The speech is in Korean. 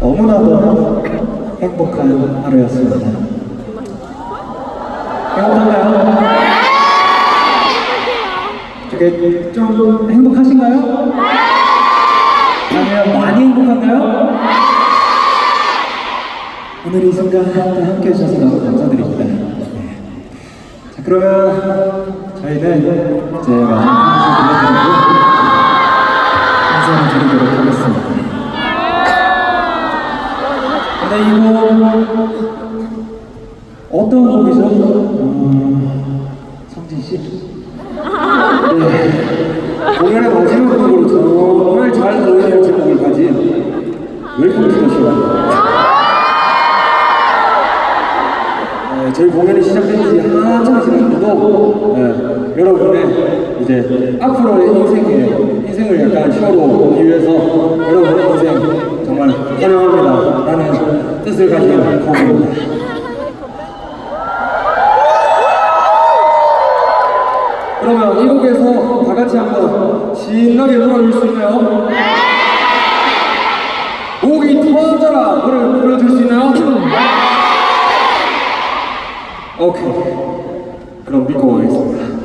너무나도 행복한 하루였습니다. 행복한가요? 되게 좀 행복하신가요? 아니면 많이 행복한가요? 오늘 이 순간 함께 해주셔서 너무 감사드립니다. 네. 자, 그러면 저희는 이제 마지막 근데 이곡 어떤 곡이죠? 음, 성진 씨? 네. 공연의 마지막 곡으로 정말 잘 어울리는 제목을 가진 웰컴 투 네, 저희 공연이 시작된 지 한참 지났는데도 네, 여러분의 이제 앞으로의 인생에 인생을 약간 쇼로 위해서 여러분의 인생 정말 환영합니다 뜻을 가진 곡입니다 그러면 이 곡에서 다 같이 한번 신나게 놀아줄 수 있나요? 네! 목이 터져라 노래 불러줄 수 있나요? 네! 오케이 그럼 믿고 가겠습니다